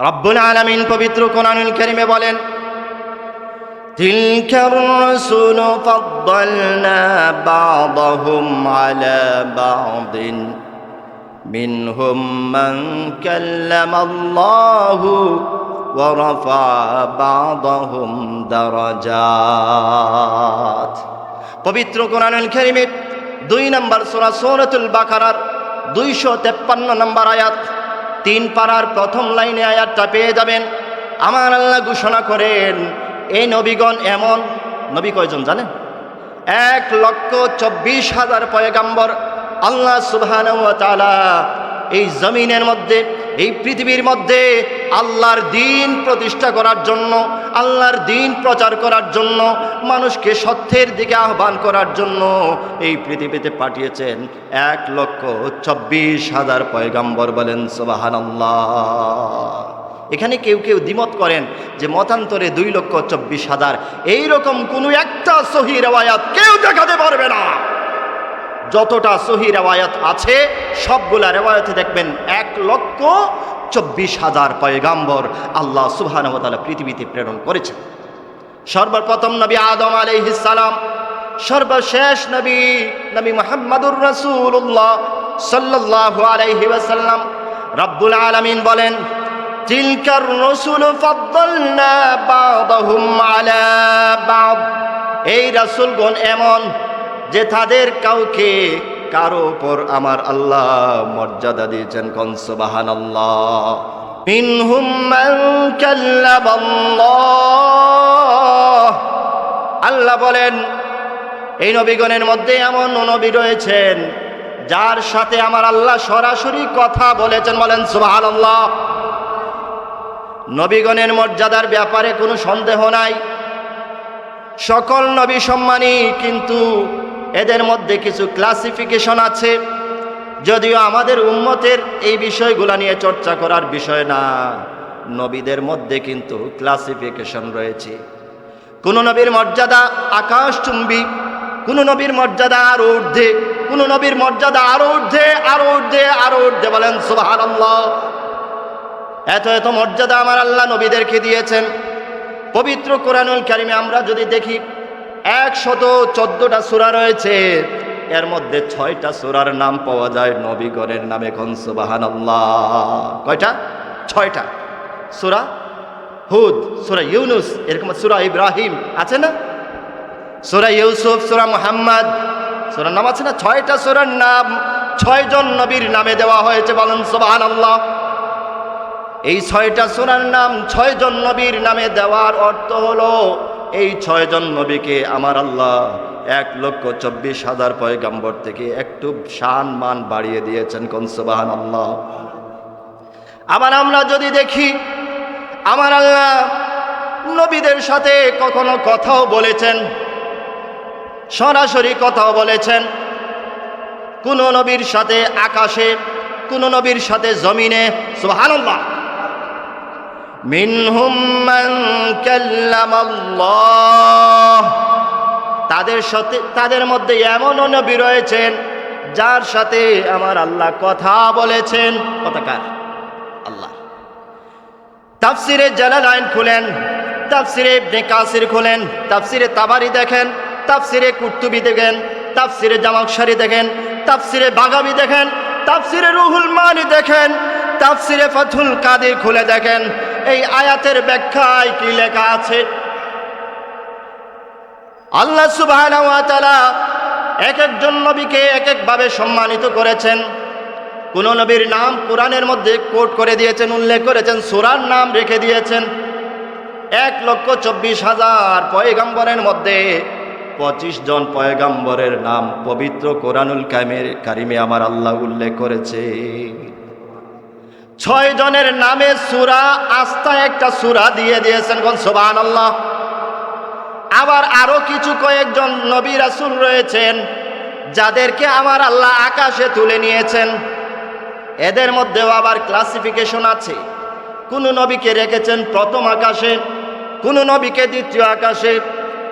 রব্বুল আলামিন পবিত্র কোরআনুল কারীমে বলেন تلك الرسل فضلنا بعضهم على بعض منهم من كلم الله ورفع بعضهم درجات পবিত্র কোরআনুল কারীমের দুই নম্বর সূরা সূরাতুল বাকারার দুইশো তেপ্পান্ন নম্বর আয়াত তিন পাড়ার প্রথম লাইনে আয়াতটা পেয়ে যাবেন। আমার আল্লাহ ঘোষণা করেন, এই নবীগণ এমন নবী কয়জন জানেন? এক লক্ষ চব্বিশ হাজার পয়গাম্বর। আল্লাহ সুবহান এই জমিনের মধ্যে এই পৃথিবীর মধ্যে আল্লাহর দিন প্রতিষ্ঠা করার জন্য, আল্লাহর দিন প্রচার করার জন্য, মানুষকে সত্যের দিকে আহ্বান করার জন্য এই পৃথিবীতে পাঠিয়েছেন এক লক্ষ চব্বিশ হাজার পয়গাম্বর বলেন সুবাহান এখানে কেউ কেউ দ্বিমত করেন যে মতান্তরে দুই লক্ষ চব্বিশ হাজার। এইরকম কোনো একটা সহি রেওয়ায়াত কেউ দেখাতে পারবে না। যতটা সহি রেওয়ায়াত আছে, সবগুলা রেওয়ায়তে দেখবেন এক লক্ষ চব্বিশ হাজার পয়গাম্বর আল্লাহ সুবহানহতালা পৃথিবীতে প্রেরণ করেছেন। সর্বপ্রথম নবী আদম আলাইহিসালাম সর্বশেষ নবী নবী মোহাম্মদুর রসুল্লাহ সাল্লাহ আলাইহি ওয়াসাল্লাম রব্বুল আলামিন বলেন, তিলকার রসুল বাদ। এই রাসূলগণ এমন যে তাদের কাউকে কারও ওপর আমার আল্লাহ মর্যাদা দিয়েছেন কনসবাহান আল্লাহ আল্লাহ বলেন, এই নবীগণের মধ্যে এমন নবী রয়েছেন, যার সাথে আমার আল্লাহ সরাসরি কথা বলেছেন, বলেন সুবাহান আল্লাহ নবীগণের মর্যাদার ব্যাপারে কোনো সন্দেহ নাই। সকল নবী সম্মানী, কিন্তু এদের মধ্যে কিছু ক্লাসিফিকেশন আছে। যদিও আমাদের উম্মতের এই বিষয়গুলো নিয়ে চর্চা করার বিষয় না, নবীদের মধ্যে কিন্তু ক্লাসিফিকেশন রয়েছে। কোন নবীর মর্যাদা আকাশ আকাশচুম্বী, কোন নবীর মর্যাদা আরও ঊর্ধ্বে, কোন নবীর মর্যাদা আরও ঊর্ধ্বে আরও ঊর্ধ্বে আরও ঊর্ধ্বে বলেন সুবহানাল্লাহ। এত এত মর্যাদা আমার আল্লাহ নবীদেরকে দিয়েছেন। পবিত্র কোরআনুল কারিমে আমরা যদি দেখি একশত চোদ্দটা সুরা রয়েছে। এর মধ্যে ছয়টা সুরার নাম পাওয়া যায় নবীগণের নামে কনসুবাহান কয়টা? ছয়টা। সুরা হুদ, সুরা ইউনুস, এরকম সুরা ইব্রাহিম আছে না? সুরা ইউসুফ, সুরা মুহাম্মদ, সুরার নাম আছে না? ছয়টা সুরার নাম ছয়জন নবীর নামে দেওয়া হয়েছে বলেন সুবাহান আল্লাহ এই ছয়টা সুরার নাম ছয়জন নবীর নামে দেওয়ার অর্থ হলো এই ছয়জন নবীকে আমার আল্লাহ এক লক্ষ চব্বিশ হাজার পয়গাম্বর থেকে একটু শান মান বাড়িয়ে দিয়েছেন কনসবাহান আল্লাহ আবার আমরা যদি দেখি, আমার আল্লাহ নবীদের সাথে কখনো কথাও বলেছেন, সরাসরি কথাও বলেছেন। কোন নবীর সাথে আকাশে, কোন নবীর সাথে জমিনে, সুবহানাল্লাহ। মিনহুম মান তাদের সাথে, তাদের মধ্যে এমনও নবী রয়েছেন, যার সাথে আমার আল্লাহ কথা বলেছেন। কথাকার আল্লাহ। তাফসিরে জালালাইন খুলেন, তাফসিরে ইবনে কাসির খুলেন, তাফসিরে তাবারি দেখেন, তাফসিরে কুর্তুবি দেখেন, তাফসিরে জামাকশারি দেখেন, তাফসিরে বাগাবি দেখেন, তাফসিরে রুহুল মানি দেখেন, তাফসিরে ফাথুল কাদির খুলে দেখেন এই আয়াতের ব্যাখ্যায় কি লেখা আছে? আল্লাহ ওয়া এক একজন নবীকে এক একভাবে সম্মানিত করেছেন। কোন নবীর নাম কোরআনের মধ্যে কোট করে দিয়েছেন, উল্লেখ করেছেন, সুরার নাম রেখে দিয়েছেন। এক লক্ষ চব্বিশ হাজার পয়গাম্বরের মধ্যে পঁচিশ জন পয়গাম্বরের নাম পবিত্র কোরআনুল কামের কারিমে আমার আল্লাহ উল্লেখ করেছে। ছয় জনের নামে সুরা, আস্থা একটা সুরা দিয়ে দিয়েছেন কোন সোবান আল্লাহ আবার আরও কিছু কয়েকজন নবী রাসুল রয়েছেন, যাদেরকে আমার আল্লাহ আকাশে তুলে নিয়েছেন। এদের মধ্যেও আবার ক্লাসিফিকেশন আছে। কোন নবীকে রেখেছেন প্রথম আকাশে, কোন নবীকে দ্বিতীয় আকাশে,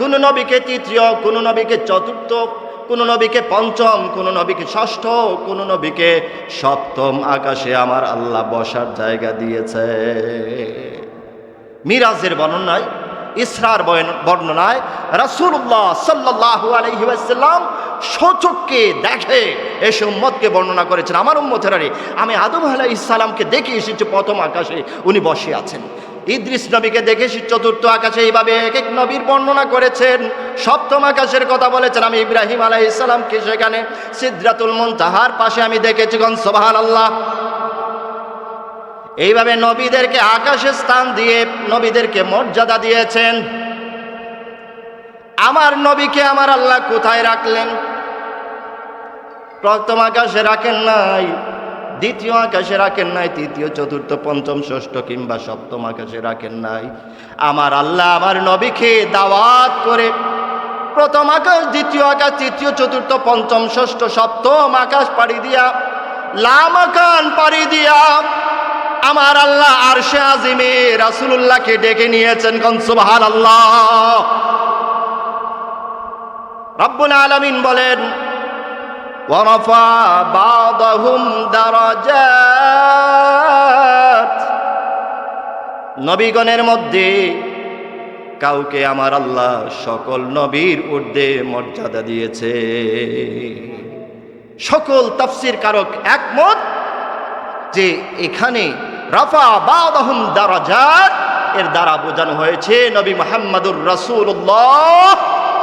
কোন নবীকে তৃতীয়, কোন নবীকে চতুর্থ কোন নবীকে পঞ্চম, কোন নবীকে ষষ্ঠ, কোন নবীকে সপ্তম আকাশে আমার আল্লাহ বসার জায়গা দিয়েছে। মিরাজের বর্ণনায়, ইসরার বর্ণনায় রাসূলুল্লাহ সাল্লাল্লাহু আলাইহি ওয়াসাল্লাম সচককে দেখে এসে উম্মতকে বর্ণনা করেছেন। আমার উম্মতেরারে আমি আদম আলাইহিস সালামকে দেখে এসেছি প্রথম আকাশে উনি বসে আছেন। ইদ্রিস নবীকে দেখে চতুর্থ আকাশে এইভাবে এক এক নবীর বর্ণনা করেছেন। সপ্তম আকাশের কথা বলেছেন আমি ইব্রাহিম আলাইহিস সালামকে সেখানে সিদরাতুল মুনতাহার পাশে আমি দেখেছি গন আল্লাহ এইভাবে নবীদেরকে আকাশে স্থান দিয়ে নবীদেরকে মর্যাদা দিয়েছেন। আমার নবীকে আমার আল্লাহ কোথায় রাখলেন? প্রথম আকাশে রাখেন নাই। দ্বিতীয় আকাশে রাখেন নাই, তৃতীয়, চতুর্থ, পঞ্চম, ষষ্ঠ কিংবা সপ্তম আকাশে রাখেন নাই। আমার আল্লাহ আমার নবীকে দাওয়াত করে প্রথম আকাশ, দ্বিতীয় আকাশ, তৃতীয়, চতুর্থ, পঞ্চম, ষষ্ঠ, সপ্তম আকাশ পাড়ি দিয়া লামাকান পাড়ি দিয়া আমার আল্লাহ আরশে আজিমে রাসূলুল্লাহকে ডেকে নিয়েছেন কন, সুবহানাল্লাহ। রব্বুল আলমিন বলেন ورفع بعضهم درجات নবীগণের মধ্যে কাউকে আমার আল্লাহ সকল নবীর ঊর্ধ্বে মর্যাদা দিয়েছে সকল তাফসির কারক একমত যে এখানে রাফা বাদাহুম দারাজাত এর দ্বারা বোঝানো হয়েছে নবী মোহাম্মদুর রাসূলুল্লাহ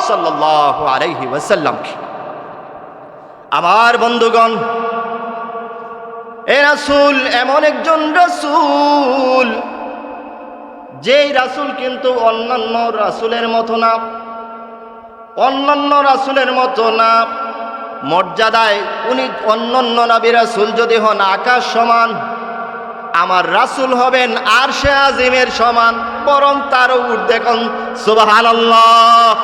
সাল্লাল্লাহু আলাইহি ওয়াসাল্লামকে আমার বন্ধুগণ, এ রাসূল এমন একজন রাসুল, যেই রাসূল কিন্তু অন্যান্য রাসুলের মতো না, অন্যান্য রাসূলের মতো না, মর্যাদায় উনি অন্যান্য নবী রাসূল যদি হন আকাশ সমান, আমার রাসূল হবেন আর সে আজিমের সমান, বরং তারও ঊর্ধ্বে কোন? সুবহানাল্লাহ।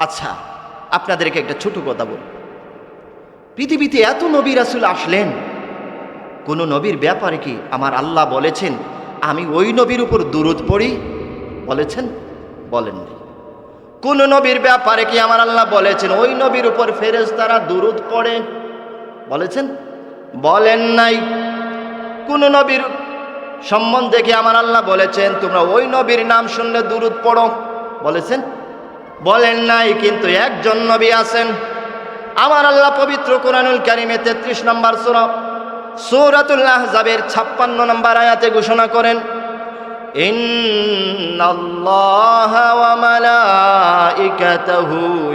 আচ্ছা। আপনাদেরকে একটা ছোট কথা বল। পৃথিবীতে এত নবী রাসূল আসলেন, কোন নবীর ব্যাপারে কি আমার আল্লাহ বলেছেন, আমি ওই নবীর উপর দুরুদ পড়ি? বলেছেন? বলেননি। কোন নবীর ব্যাপারে কি আমার আল্লাহ বলেছেন, ওই নবীর উপর ফেরেজ তারা দুরুদ পড়ে? বলেছেন? বলেন নাই। কোন নবীর সম্বন্ধে কি আমার আল্লাহ বলেছেন, তোমরা ওই নবীর নাম শুনলে দুরুদ পড়ো? বলেছেন? বলেন নাই কিন্তু একজন নবী আছেন আমার আল্লাহ পবিত্র কোরআনুল কারিমে তেত্রিশ নম্বর সুরা সৌরাতুল্লাহ জাবের ছাপ্পান্ন নম্বর আয়াতে ঘোষণা করেন إن الله وملائكته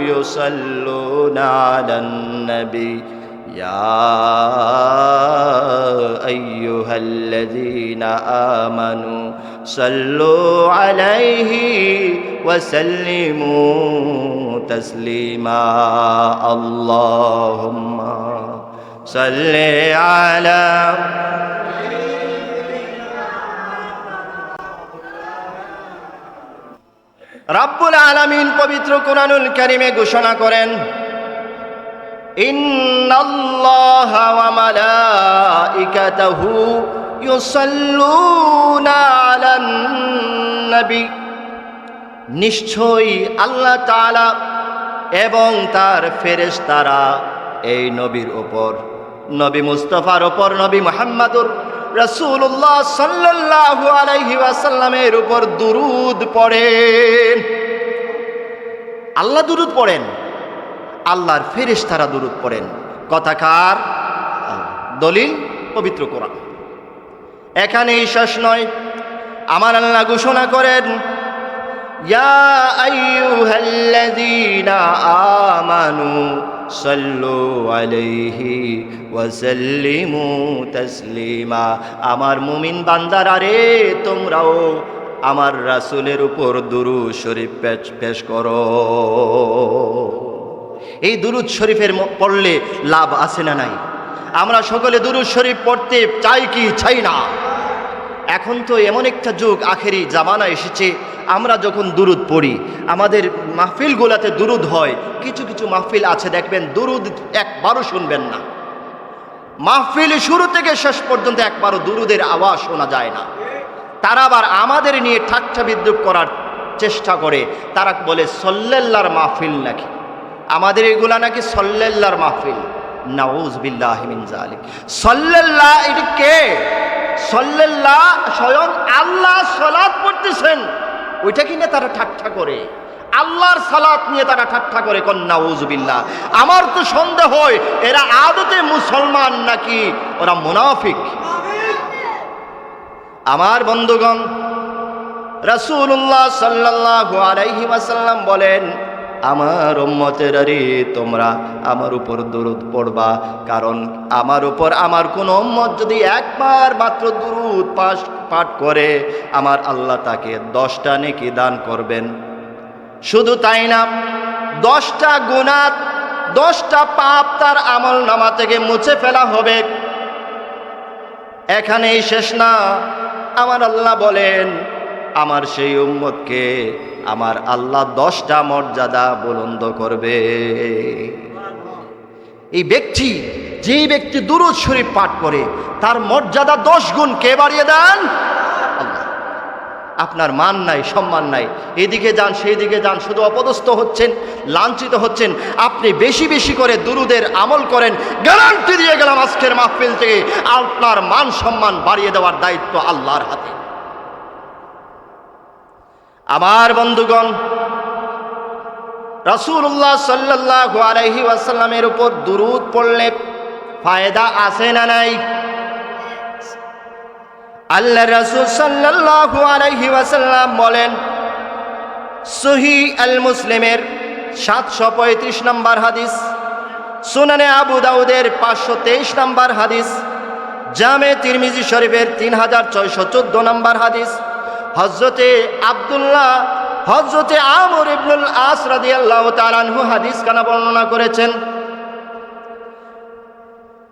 يصلون على النبي يا أيها الذين آمنوا صلوا عليه وسلموا تسليما اللهم صل على রাব্বুল আলামিন পবিত্র কোরআনুল কারিমে ঘোষণা করেন ইন্নাল্লাহা ওয়া মালাইকাতাহু ইউসাল্লুনা আলান নবী নিশ্চয়ই আল্লাহ তাআলা এবং তার ফেরেশতারা এই নবীর ওপর নবী মুস্তফার ওপর নবী মুহাম্মাদুর রাসূলুল্লাহ সাল্লাল্লাহু আলাইহি ওয়াসাল্লামের উপর দুরুদ পড়েন। আল্লাহ দুরুদ পড়েন, আল্লাহর ফেরেশতারা দুরুদ পড়েন। কথাকার দলিল পবিত্র কোরআন। এখানেই শেষ নয়। আমার আল্লাহ ঘোষণা করেন আমার মুমিন বান্দারা রে, তোমরাও আমার রাসূলের উপর দুরূদ শরীফ পেশ করো। এই দুরুদ শরীফের পড়লে লাভ আছে না নাই? আমরা সকলে দুরুদ শরীফ পড়তে চাই কি, চাই না? এখন তো এমন একটা যুগ, আখেরি জামানা এসেছে আমরা যখন দুরুদ পড়ি, আমাদের মাহফিলগুলোতে দুরুদ হয়, কিছু কিছু মাহফিল আছে, দেখবেন দুরুদ একবারও শুনবেন না। মাহফিল শুরু থেকে শেষ পর্যন্ত একবারও দুরুদের আওয়াজ শোনা যায় না। তারা আবার আমাদের নিয়ে ঠাট্টা বিদ্রুপ করার চেষ্টা করে, তারা বলে, সল্লেল্লার মাহফিল নাকি? আমাদের এগুলা নাকি সল্লেল্লার মাহফিল। সল্লেল্লাহ এটি কে? সল্লেল্লাহ স্বয়ং আল্লাহ সালাত পড়তেছেন। ওইটা নিয়ে তারা ঠাট্টা করে। আল্লাহর সালাত নিয়ে তারা ঠাট্টা করে কন্যা উজবিল্লা আমার তো সন্দেহ হয়, এরা আদতে মুসলমান নাকি ওরা মুনাফিক? আমার বন্ধুগণ রসুল্লাহ সাল্লাহ আলাইহি ওয়াসাল্লাম বলেন আমার উম্মতের আরে, তোমরা আমার উপর দরুদ পড়বা। কারণ আমার উপর আমার কোনো উম্মত যদি একবার মাত্র দরুদ পাশ পাঠ করে, আমার আল্লাহ তাকে দশটা নেকি দান করবেন। শুধু তাই না, দশটা গুণাত দশটা পাপ তার আমল নামা থেকে মুছে ফেলা হবে। এখানেই শেষ না। আমার আল্লাহ বলেন আমার সেই উম্মতকে আমার আল্লাহ দশটা মর্যাদা বুলন্দ করবে। এই ব্যক্তি, যেই ব্যক্তি দুরুদ শরীফ পাঠ করে, তার মর্যাদা দশ গুণ কে বাড়িয়ে দেন? আপনার মান নাই, সম্মান নাই। এদিকে যান সেই দিকে যান, শুধু অপদস্থ হচ্ছেন, লাঞ্ছিত হচ্ছেন। আপনি বেশি বেশি করে দুরুদের আমল করেন, গ্যারান্টি দিয়ে গেলাম আজকের মাহফিল থেকে। আপনার মান সম্মান বাড়িয়ে দেওয়ার দায়িত্ব আল্লাহর হাতে। আমার বন্ধুগণ, রাসূলুল্লাহ সাল্লাল্লাহু আলাইহি ওয়াসাল্লামের উপর দুরুদ পড়লে ফায়দা আছে না নাই? আল্লাহ রসুল সাল্লাল্লাহু আলাইহি ওয়াসাল্লাম বলেন, সহি আল মুসলিমের সাতশো পঁয়ত্রিশ নম্বর হাদিস, সুনানে আবু দাউদের পাঁচশো তেইশ নম্বর হাদিস, জামে তিরমিজি শরীফের তিন হাজার ছয়শো চোদ্দ নম্বর হাদিস হজরতে আবদুল্লাহ হজরতে আমর ইবনুল আস রাদিয়াল্লাহু তাআলাহু হাদিস কানা বর্ণনা করেছেন।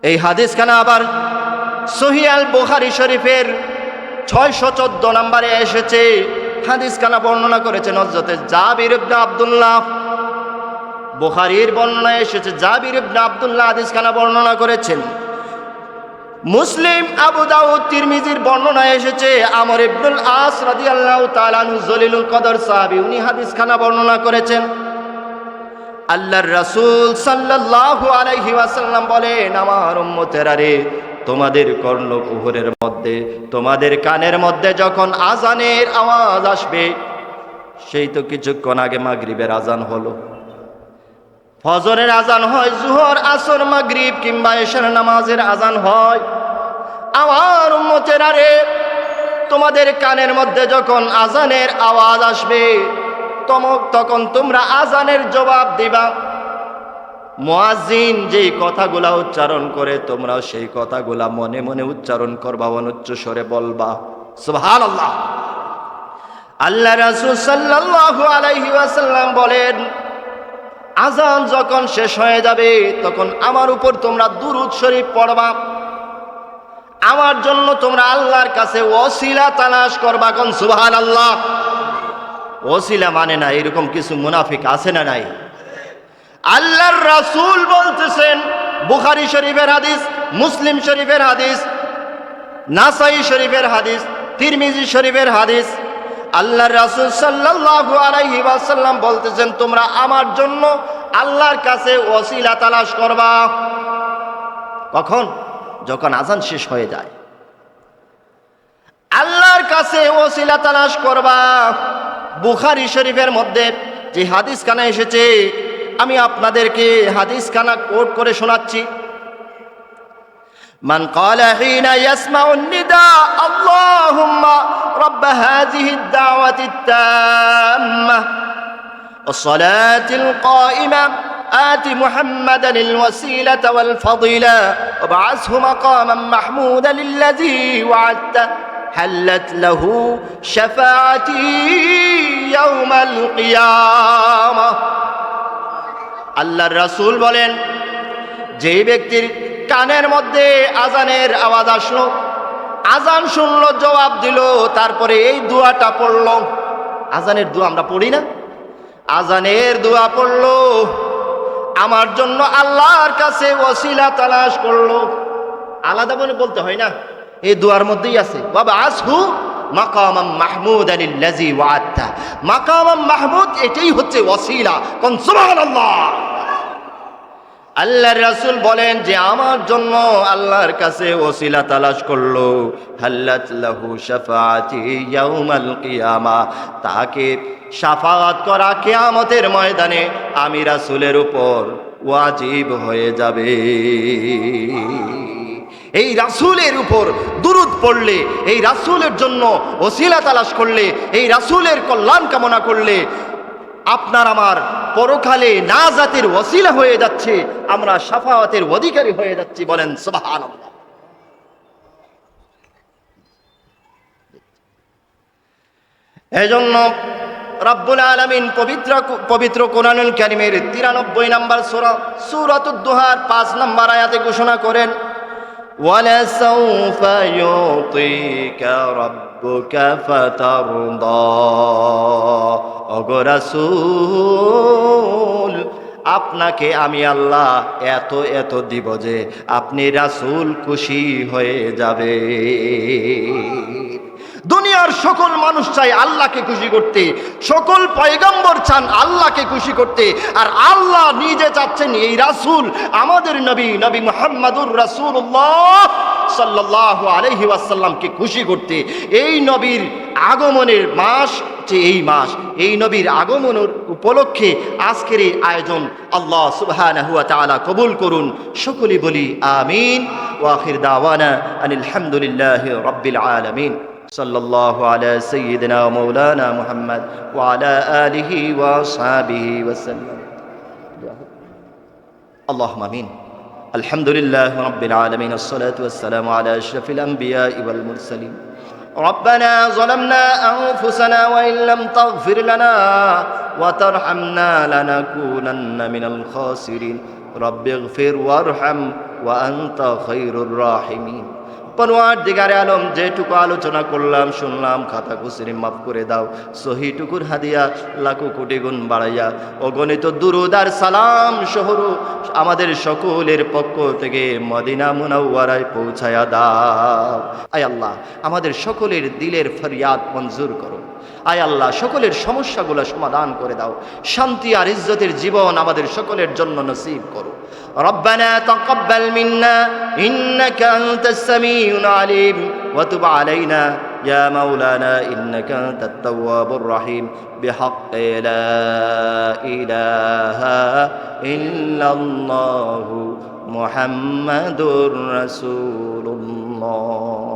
এই হাদিস খানা আবার সহিয়াল বুখারী শরীফের ছয়শো চোদ্দ নম্বরে এসেছে। হাদিস খানা বর্ণনা করেছেন হজরতে জাবির ইবনে আবদুল্লাহ। বুখারীর বর্ণনা এসেছে জাবির ইবনে আব্দুল্লাহ হাদিস খানা বর্ণনা করেছেন। মুসলিম আবু দাউদ তিরমিজির বর্ণনা এসেছে, আমর ইবনুল আস রাদিয়াল্লাহু তাআলা জলিলুল কদর সাহাবী, উনি হাদিস খানা বর্ণনা করেছেন। আল্লাহর রাসূল সাল্লাল্লাহু আলাইহি ওয়াসাল্লাম বলেন, আমার রে, তোমাদের কর্ণকুহরের মধ্যে, তোমাদের কানের মধ্যে যখন আজানের আওয়াজ আসবে, সেই তো কিছুক্ষণ আগে মাগরিবের আজান হলো। ফজরের আজান হয়, জুহর, আসর, মাগরিব কিংবা এশার নামাজের আজান হয়। আমার উম্মতেরা রে তোমাদের কানের মধ্যে যখন আজানের আওয়াজ আসবে তখন তোমরা আজানের জবাব দিবা। মুয়াজ্জিন যেই কথাগুলা উচ্চারণ করে, তোমরাও সেই কথাগুলা মনে মনে উচ্চারণ করবা অনুচ্চ স্বরে বলবা। সুবহানাল্লাহ। আল্লাহ রাসূল সাল্লাল্লাহু আলাইহি ওয়াসাল্লাম বলেন আজান যখন শেষ হয়ে যাবে, তখন আমার উপর তোমরা দুরুদ শরীফ পড়বা। আমার জন্য তোমরা আল্লাহর কাছে ওসিলা তালাশ করবা, কোন সুবহান আল্লাহ ওসিলা মানে না, এরকম কিছু মুনাফিক আছে না নাই? আল্লাহর রাসূল বলতেছেন, বুখারি শরীফের হাদিস, মুসলিম শরীফের হাদিস, নাসাই শরীফের হাদিস, তিরমিজি শরীফের হাদিস আল্লাহর রাসূল সাল্লাল্লাহু আলাইহি ওয়াসাল্লাম বলতেছেন তোমরা আমার জন্য আল্লাহর কাছে ওসিলা তালাশ করবা কখন যখন আজান শেষ হয়ে যায় আল্লাহর কাছে ওসিলা তালাশ করবা বুখারি শরীফের মধ্যে যে হাদিস খানা এসেছে আমি আপনাদেরকে হাদিস খানা কোট করে শোনাচ্ছি من قال حين يسمع النداء اللهم رب هذه الدعوة التامة والصلاة القائمة آت محمدا الوسيلة والفضيلة وابعثه مقاما محمودا للذي وعدته حلت له شفاعتي يوم القيامة আল্লাহর রাসূল বলেন যেই ব্যক্তির কানের মধ্যে আজানের আওয়াজ আসলো আজান শুনলো, জবাব দিল, তারপরে এই দোয়াটা পড়ল। আজানের দোয়া আমরা পড়ি না? আজানের দোয়া পড়ল। আমার জন্য আল্লাহর কাছে ওসিলা তালাশ করল। আলাদা বলে বলতে হয় না? এই দোয়ার মধ্যেই আছে। বাবা আসহু মাকামাম মাহমুদ মাকামাম মাহমুদ এটাই হচ্ছে ওসিলা কোন সুবহানাল্লাহ। আল্লাহর রাসূল বলেন যে আমার জন্য আল্লাহর কাছে ওসিলা তালাশ করল। হাল্লাত লাহু শাফাআতি ইয়াউমাল কিয়ামা। তাকে শাফাআত করা কিয়ামতের ময়দানে আমি রাসূলের উপর ওয়াজিব হয়ে যাবে। এই রাসূলের উপর দুরুদ পড়লে, এই রাসূলের জন্য ওসিলা তালাশ করলে, এই রাসূলের কল্যাণ কামনা করলে আপনার আমার পরকালে না জাতের ওসিলা হয়ে যাচ্ছে, আমরা সাফাওয়াতের অধিকারী হয়ে যাচ্ছি বলেন সুবাহান এজন্য রব্বুল আলমিন পবিত্র পবিত্র কোরআনুল কারিমের তিরানব্বই নম্বর সোরা সুরত দুহার পাঁচ নম্বর আয়াতে ঘোষণা করেন, ওয়ালা সৌফা ইউতিকা আপনাকে আমি আল্লাহ এত এত দিব যে আপনি রাসূল খুশি হয়ে যাবে। দুনিয়ার সকল মানুষ চায় আল্লাহকে খুশি করতে, সকল পয়গম্বর চান আল্লাহকে খুশি করতে, আর আল্লাহ নিজে চাচ্ছেন এই রাসূল আমাদের নবী নবী মোহাম্মদুর রাসুল্লাহ সাল্লাল্লাহু আলাইহি ওয়াসাল্লামকে খুশি করতে এই নবীর আগমনের মাস যে এই মাস এই নবীর আগমনের উপলক্ষে আজকের এই আয়োজন আল্লাহ সুবহানাহু ওয়া তাআলা কবুল করুন সকলে বলি আমিন ওয়া আখির দাওয়ানা আনিল হামদুলিল্লাহি রাব্বিল আলামিন صلى الله على سيدنا ومولانا محمد وعلى آله وأصحابه وسلم اللهم امين الحمد لله رب العالمين الصلاة والسلام على أشرف الأنبياء والمرسلين. ربنا ظلمنا أنفسنا وإن لم تغفر لنا وترحمنا لنكونن من الخاسرين. رب اغفر وارحم وأنت خير الراحمين. পনোয়ার দিগারে আলম, যেটুকু আলোচনা করলাম, শুনলাম খাতা কুসিরি মাফ করে দাও, সহিটুকুর হাদিয়া, লাখো কোটি গুণ বাড়াইয়া, অগণিত দুরুদার সালাম শহর আমাদের সকলের পক্ষ থেকে মদিনা মুনাওয়ারায় পৌঁছায়া দাও। আয় আল্লাহ, আমাদের সকলের দিলের ফরিয়াদ মঞ্জুর করো। আয় আল্লাহ সকলের সমস্যাগুলো সমাধান করে দাও শান্তি আর ইজ্জতের জীবন আমাদের সকলের জন্য নসিব করো ربنا تقبل منا إنك أنت السميع العليم وتب علينا يا مولانا إنك أنت التواب الرحيم بحق لا إله إلا الله محمد رسول الله